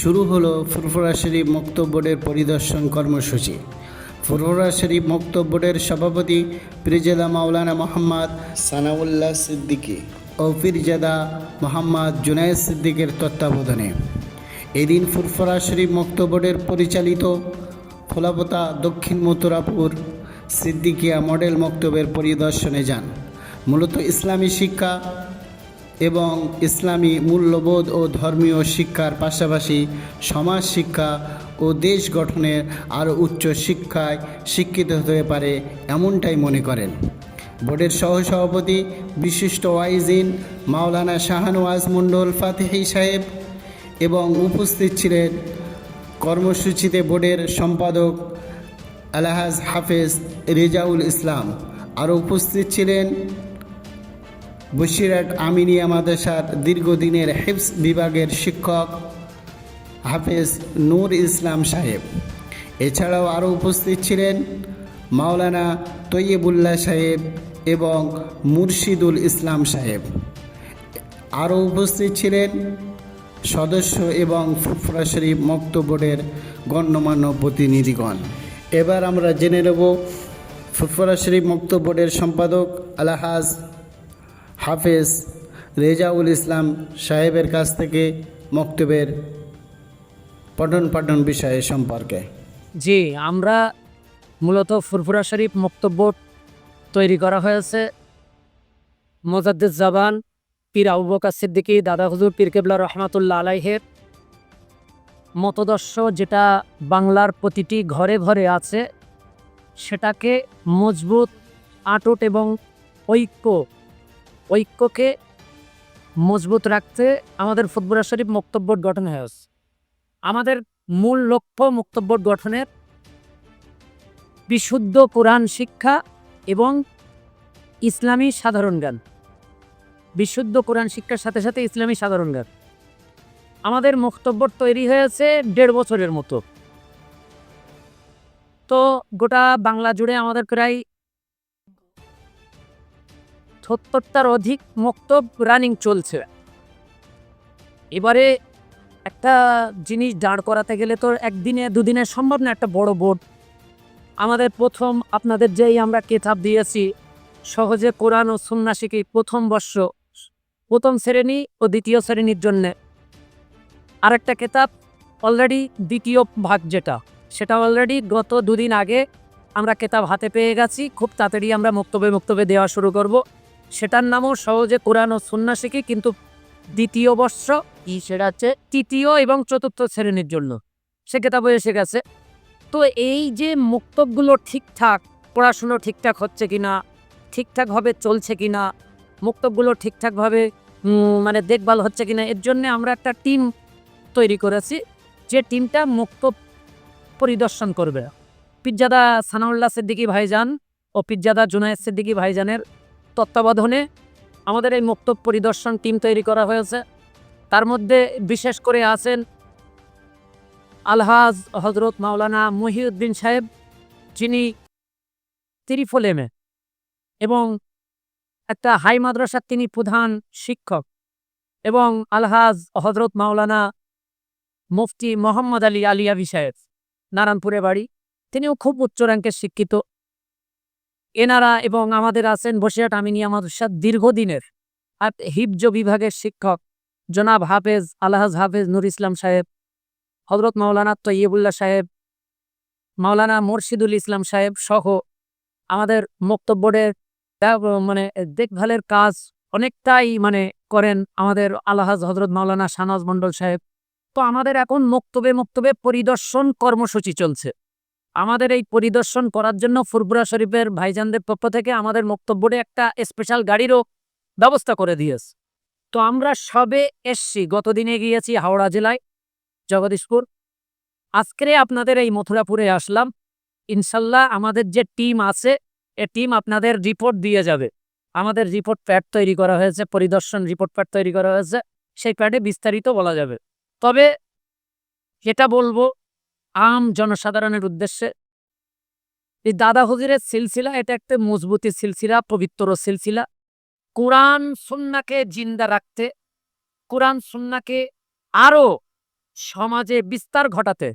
শুরু হলো ফুরফুরা শরীফ মুক্ত বোর্ডের পরিদর্শন কর্মসূচি। ফুরফুরা শরীফ মুক্ত বোর্ডের সভাপতি পিরজাদা মাওলানা মোহাম্মদ সানাউল্লাহ সিদ্দিকী ও পিরজাদা মোহাম্মদ জুনায়েদ সিদ্দিকের তত্ত্বাবধানে। এদিন ফুরফুরা শরীফ মুক্ত বোর্ডের পরিচালিত খোলাপতা দক্ষিণ মথুরাপুর সিদ্দিকিয়া মডেল মক্তবের পরিদর্শনে যান। মূলত ইসলামী শিক্ষা এবং ইসলামী মূল্যবোধ ও ধর্মীয় শিক্ষার পাশাপাশি সমাজ শিক্ষা ও দেশ গঠনের আরও উচ্চ শিক্ষায় শিক্ষিত হতে পারে এমনটাই মনে করেন। বোর্ডের সহসভাপতি বিশিষ্ট ওয়াইজিন মাওলানা শাহানওয়াজ মণ্ডল ফাতেহি সাহেব এবং উপস্থিত ছিলেন কর্মসূচিতে বোর্ডের সম্পাদক আলহাজ হাফেজ রেজাউল ইসলাম। আরও উপস্থিত ছিলেন বসিরহাট আমিনিয়া মাদ্রাসার দীর্ঘদিনের হেফস বিভাগের শিক্ষক হাফেজ নূর ইসলাম সাহেব। এছাড়াও আরও উপস্থিত ছিলেন মাওলানা তৈয়বুল্লাহ সাহেব এবং মুর্শিদুল ইসলাম সাহেব। আরও উপস্থিত ছিলেন সদস্য এবং ফুরফুরা শরীফ মক্ত বোর্ডের গণ্যমান্য প্রতিনিধিগণ। এবার আমরা জেনে নেব ফুরফুরা শরীফ মক্ত বোর্ডের সম্পাদক আলহাজ হাফেজ রেজাউল ইসলাম সাহেবের কাছ থেকে মক্তবের পঠন পাঠন বিষয়ে সম্পর্কে। জি, আমরা মূলত ফুরফুরা শরীফ মক্তব্য তৈরি করা হয়েছে। মোজাদ্দিদ জাবান, পীর আবু বকর সিদ্দিকী, দাদা হুজুর পীর কেবলা রহমাতুল্লাহ আলাইহের মতদর্শ যেটা বাংলার প্রতিটি ঘরে ঘরে আছে, সেটাকে মজবুত, আটট এবং ঐক্য ঐক্যকে মজবুত রাখতে আমাদের ফুটবরা শরীফ মক্তব্য গঠন হয়েছে। আমাদের মূল লক্ষ্য মুক্তব্য গঠনের বিশুদ্ধ কোরআন শিক্ষা এবং ইসলামী সাধারণ জ্ঞান। বিশুদ্ধ কোরআন শিক্ষার সাথে সাথে ইসলামী সাধারণ জ্ঞান। আমাদের বক্তব্য তৈরি হয়েছে দেড় বছরের মতো। তো গোটা বাংলা জুড়ে আমাদের প্রায় সত্তরটার অধিক মক্তব রানিং চলছে। এবারে একটা জিনিস দাঁড় করাতে গেলে তো একদিনে, দুদিনে সম্ভব না একটা বড় বোর্ড আমাদের প্রথম, আপনাদের যেই আমরা কেতাব দিয়েছি, সহজে কোরআন ও সুন্না শিখি প্রথম বর্ষ, প্রথম শ্রেণি ও দ্বিতীয় শ্রেণির জন্যে। আরেকটা কেতাব অলরেডি দ্বিতীয় ভাগ যেটা, সেটা অলরেডি গত দুদিন আগে আমরা কেতাব হাতে পেয়ে গেছি, খুব তাড়াতাড়ি আমরা মুক্তবে মুক্তবে দেওয়া শুরু করব। সেটার নামও সহজে কোরআন ও সুন্না শিখি, কিন্তু দ্বিতীয় বর্ষ কি সেটা হচ্ছে তৃতীয় এবং চতুর্থ শ্রেণির জন্য। সে কেতাবও এসে গেছে। তো এই যে মুক্তবগুলো ঠিকঠাক, পড়াশুনো ঠিকঠাক হচ্ছে কি না ঠিকঠাকভাবে চলছে কি না মুক্তবগুলো ঠিকঠাকভাবে মানে দেখভাল হচ্ছে কিনা, এর জন্য আমরা একটা টিম তৈরি করেছি, যে টিমটা মুক্ত পরিদর্শন করবে। পিজ্জাদা সানাউল্লাহ সিদ্দিকী ভাইজান ও পিজ্জাদা জুনায়েদ সিদ্দিকী ভাইজানের তত্ত্বাবধানে আমাদের এই মুক্ত পরিদর্শন টিম তৈরি করা হয়েছে। তার মধ্যে বিশেষ করে আছেন আলহাজ হজরত মাওলানা মহিউদ্দিন সাহেব, যিনি তিরিফল এমএ এবং একটা হাই মাদ্রাসার তিনি প্রধান শিক্ষক এবং আলহাজ হজরত মাওলানা মুফতি মোহাম্মদ আলী আলিয়াবি সাহেব, নারায়ণপুরে বাড়ি। তিনিও খুব উচ্চ র্যাঙ্কের শিক্ষিত এনারা এবং আমাদের আছেন বসিরহাট আমিনিয়া মাদ্রাসার দীর্ঘদিনের। হিবজ বিভাগের শিক্ষক জনাব হাফেজ, আলহাজ হাফেজ নুর ইসলাম সাহেব হজরত মাওলানা তৈয়বুল্লাহ সাহেব, মাওলানা মুর্শিদুল ইসলাম সাহেব সহ আমাদের বক্তব্যের মানে দেখভালের কাজ অনেকটাই মানে করেন আমাদের আলহাজ হজরত মাওলানা শাহনাজ মণ্ডল সাহেব। তো আমাদের এখন মক্তবে মক্তবে পরিদর্শন কর্মসূচি চলছে। আমাদের এই পরিদর্শন করার জন্য ফুরপুরা শরীফের ভাইজানদের পক্ষ থেকে আমাদের মক্তব্যে একটা স্পেশাল গাড়িরও ব্যবস্থা করে দিয়েছে। তো আমরা সবে এসছি, গতদিনে গিয়েছি হাওড়া জেলায়, জগদীশপুর। আজকে আপনাদের এই মথুরাপুরে আসলাম। ইনশাল্লাহ আমাদের যে টিম আছে, এ টিম আপনাদের রিপোর্ট দিয়ে যাবে। আমাদের রিপোর্ট প্যাড তৈরি করা হয়েছে, পরিদর্শন রিপোর্ট প্যাড তৈরি করা হয়েছে, সেই প্যাডে বিস্তারিত বলা যাবে। তবে যেটা বলব আম জনসাধারণের উদ্দেশ্যে। এই দাদা হুজুরের সিলসিলা, এটা একটা মজবুতি সিলসিলা, পবিত্র সিলসিলা। কোরআন সুন্নাকে জিন্দা রাখতে, কোরআন সুন্নাকে আরও সমাজে বিস্তার ঘটাতে।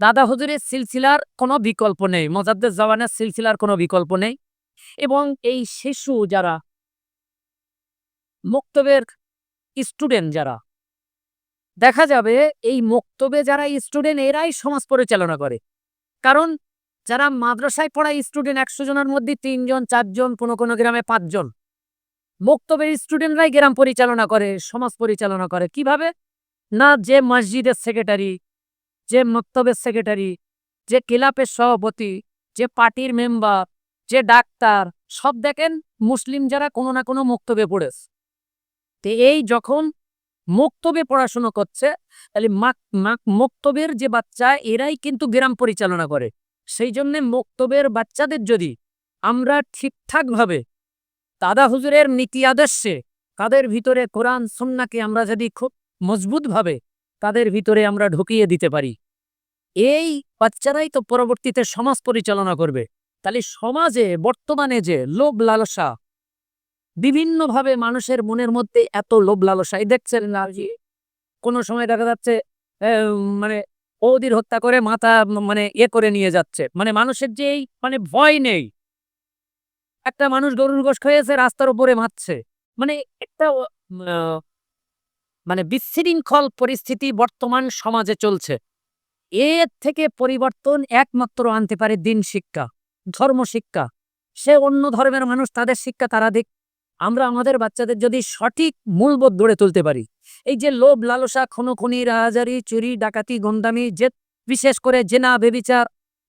দাদা হুজুরের সিলসিলার কোনো বিকল্প নেই মজাদ্দের জওয়ানের সিলসিলার কোনো বিকল্প নেই। এবং এই শিশু যারা, মুক্তবের স্টুডেন্ট যারা দেখা যাবে এই মক্তবে যারা স্টুডেন্ট এরাই সমাজ পরিচালনা করে। কারণ যারা মাদ্রাসায় পড়া স্টুডেন্ট একশো জনের মধ্যে তিনজন, চারজন, কোনো কোনো গ্রামে পাঁচজন। মক্তবের স্টুডেন্টরাই গ্রাম পরিচালনা করে, সমাজ পরিচালনা করে। কীভাবে? না যে মসজিদের সেক্রেটারি যে মক্তবের সেক্রেটারি যে ক্লাবের সভাপতি, যে পার্টির মেম্বার যে ডাক্তার, সব দেখেন মুসলিম যারা কোনো না কোনো মক্তবে পড়েছে। তো এই যখন মক্তবে পড়াশুনো করছে, তাহলে মাক- মাক- মক্তবের যে বাচ্চা, এরাই কিন্তু গ্রাম পরিচালনা করে। সেই জন্যে মক্তবের বাচ্চাদের যদি আমরা ঠিকঠাকভাবে দাদা হুজুরের নীতি আদর্শে তাদের ভিতরে কোরআন, সুন্নাকে আমরা যদি খুব মজবুতভাবে তাদের ভিতরে আমরা ঢুকিয়ে দিতে পারি, এই বাচ্চারাই তো পরবর্তীতে সমাজ পরিচালনা করবে। তাহলে সমাজে, বর্তমানে যে লোভ লালসা বিভিন্নভাবে মানুষের মনের মধ্যে এত লোভ লালসাই দেখছেন না যে কোনো সময় দেখা যাচ্ছে মানে ওদির হত্যা করে মাথা মানে এ করে নিয়ে যাচ্ছে। মানে মানুষের যে এই মানে ভয় নেই। একটা মানুষ গরুর গোশ খেয়েছে, রাস্তার উপরে মারছে। মানে একটা মানে বিশৃঙ্খল পরিস্থিতি বর্তমান সমাজে চলছে। এর থেকে পরিবর্তন একমাত্র আনতে পারে দিন শিক্ষা, ধর্ম শিক্ষা। সে অন্য ধর্মের মানুষ, তাদের শিক্ষা তারা দিক আমরা আমাদের বাচ্চাদের যদি সঠিক মূলবোধ গড়ে তুলতে পারি, এই যে লোভ, লালসা, খুনোখুনি, রাহাজারি, চুরি, ডাকাতি গন্দামি যে বিশেষ করে জেনা, বেবিচার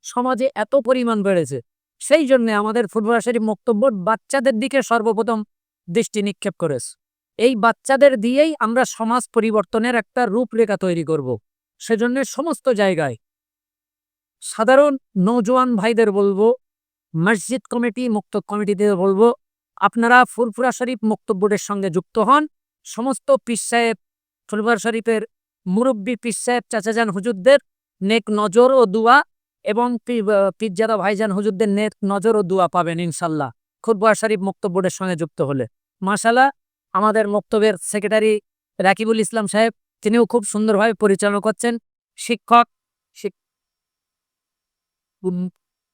সমাজে এত পরিমাণ বেড়েছে, সেই জন্য আমাদের ফুটবল শরীফ বক্তব্য বাচ্চাদের দিকে সর্বপ্রথম দৃষ্টি নিক্ষেপ করেছে। এই বাচ্চাদের দিয়েই আমরা সমাজ পরিবর্তনের একটা রূপরেখা তৈরি করব। সেজন্য সমস্ত জায়গায় সাধারণ নৌজোয়ান ভাইদের বলব, মসজিদ কমিটি, মুক্ত কমিটিদের বলব আপনারা ফুরফুরা শরীফ মুক্ত বোর্ডের সঙ্গে যুক্ত হন সমস্ত পীর সাহেব, ফুরফুরা শরীফের মুরব্বী পীর সাহেব চাচাজান হুজুরদের নেক নজর ও দুয়া এবং পিজ্জাদা ভাইজান হুজুরদের নেক নজর ও দুয়া পাবেন ইনশাল্লাহ ফুরফুরা শরীফ মুক্ত বোর্ডের সঙ্গে যুক্ত হলে মাশাল্লাহ আমাদের মক্তবের সেক্রেটারি রাকিবুল ইসলাম সাহেব, তিনিও খুব সুন্দরভাবে পরিচালনা করছেন শিক্ষক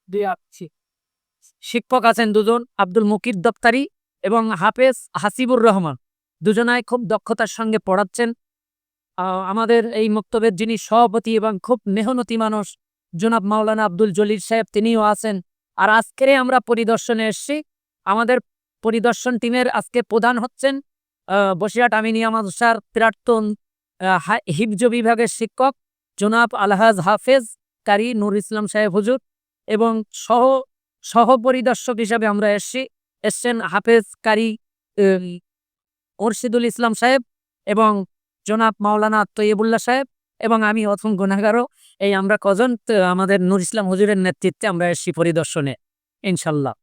দিয়ে। শিক্ষক আছেন দুজন আব্দুল মুকির দপ্তারি এবং হাফেজ হাসিবুর রহমান। দুজনায় খুব দক্ষতার সঙ্গে পড়াচ্ছেন। আমাদের এই মক্তবের যিনি সভাপতি এবং খুব মেহনতি মানুষ জনাব মাওলানা আব্দুল জলিল সাহেব তিনিও আছেন। আর আজকেরে আমরা পরিদর্শনে এসেছি। আমাদের পরিদর্শন টিমের আজকে প্রধান হচ্ছেন বসিরহাট আমিনিয়া মাদ্রাসার প্রাক্তন আহ, হা- হিফজ বিভাগের শিক্ষক জনাব আলহাজ হাফেজ কারি নুর ইসলাম সাহেব হুজুর এবং সহ সহ পরিদর্শক হিসাবে আমরা এসছি। এসছেন হাফেজ কারি অর্শিদুল ইসলাম সাহেব এবং জনাব মাওলানা তৈবুল্লাহ সাহেব এবং আমি অথম গুনাগারও এই আমরা কজন? আমাদের নুর ইসলাম হুজুরের নেতৃত্বে আমরা এসছি পরিদর্শনে, ইনশাল্লাহ।